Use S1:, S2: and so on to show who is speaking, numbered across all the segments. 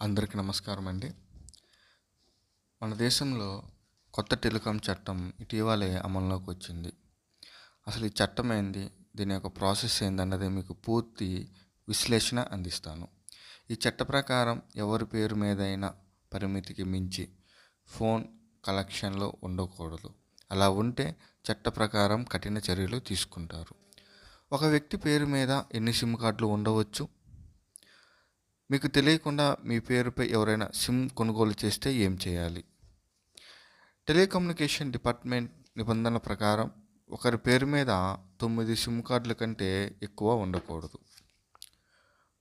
S1: అందరికీ నమస్కారం అండి. మన దేశంలో కొత్త టెలికాం చట్టం ఇటీవలే అమల్లోకి వచ్చింది. అసలు ఈ చట్టం ఏంది? దీని యొక్క ప్రాసెస్ ఏందన్నది మీకు పూర్తి విశ్లేషణ అందిస్తాను. ఈ చట్ట ప్రకారం ఎవరి పేరు మీదైనా పరిమితికి మించి ఫోన్ కలెక్షన్లో ఉండకూడదు. అలా ఉంటే చట్ట ప్రకారం కఠిన చర్యలు తీసుకుంటారు. ఒక వ్యక్తి పేరు మీద ఎన్ని సిమ్ కార్డులు ఉండవచ్చు? మీకు తెలియకుండా మీ పేరుపై ఎవరైనా సిమ్ కొనుగోలు చేస్తే ఏం చేయాలి? టెలికమ్యూనికేషన్ డిపార్ట్మెంట్ నిబంధనల ప్రకారం ఒకరి పేరు మీద తొమ్మిది సిమ్ కార్డుల కంటే ఎక్కువ ఉండకూడదు.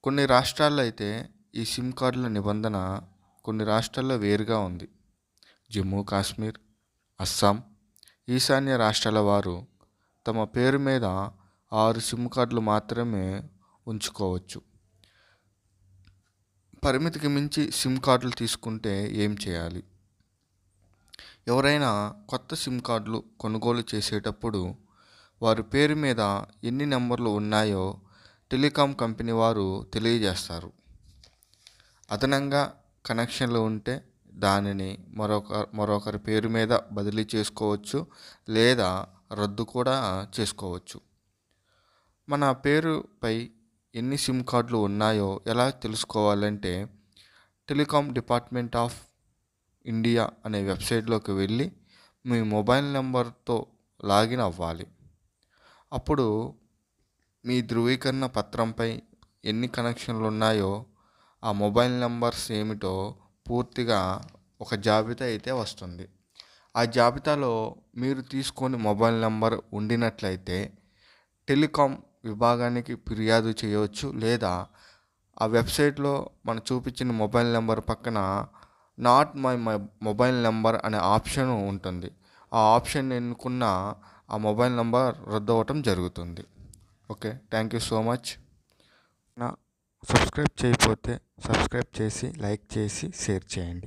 S1: కొన్ని రాష్ట్రాల్లో అయితే ఈ సిమ్ కార్డుల నిబంధన కొన్ని రాష్ట్రాల్లో వేరుగా ఉంది. జమ్మూ కాశ్మీర్ అస్సాం ఈశాన్య రాష్ట్రాల వారు తమ పేరు మీద ఆరు సిమ్ కార్డులు మాత్రమే ఉంచుకోవచ్చు. పరిమితికి మించి సిమ్ కార్డులు తీసుకుంటే ఏం చేయాలి? ఎవరైనా కొత్త సిమ్ కార్డులు కొనుగోలు చేసేటప్పుడు వారి పేరు మీద ఎన్ని నెంబర్లు ఉన్నాయో టెలికాం కంపెనీ వారు తెలియజేస్తారు. అదనంగా కనెక్షన్లు ఉంటే దానిని మరొక మరొకరి పేరు మీద బదిలీ చేసుకోవచ్చు లేదా రద్దు కూడా చేసుకోవచ్చు. మన పేరుపై ఎన్ని సిమ్ కార్డులు ఉన్నాయో ఎలా తెలుసుకోవాలంటే టెలికాం డిపార్ట్మెంట్ ఆఫ్ ఇండియా అనే వెబ్సైట్లోకి వెళ్ళి మీ మొబైల్ నెంబర్తో లాగిన్ అవ్వాలి. అప్పుడు మీ ధృవీకరణ పత్రంపై ఎన్ని కనెక్షన్లు ఉన్నాయో ఆ మొబైల్ నెంబర్స్ ఏమిటో పూర్తిగా ఒక జాబితా అయితే వస్తుంది. ఆ జాబితాలో మీరు తీసుకొని మొబైల్ నెంబర్ ఉండినట్లయితే టెలికాం విభాగానికి ఫిర్యాదు చేయవచ్చు లేదా ఆ వెబ్సైట్లో మనం చూపించిన మొబైల్ నెంబర్ పక్కన నాట్ మై మొబైల్ నెంబర్ అనే ఆప్షన్ ఉంటుంది. ఆ ఆప్షన్ ఎన్నుకున్న ఆ మొబైల్ నెంబర్ రద్దు అవ్వటం జరుగుతుంది. Okay? Thank you so much. నా సబ్స్క్రైబ్ చేయకపోతే సబ్స్క్రైబ్ చేసి లైక్ చేసి షేర్ చేయండి.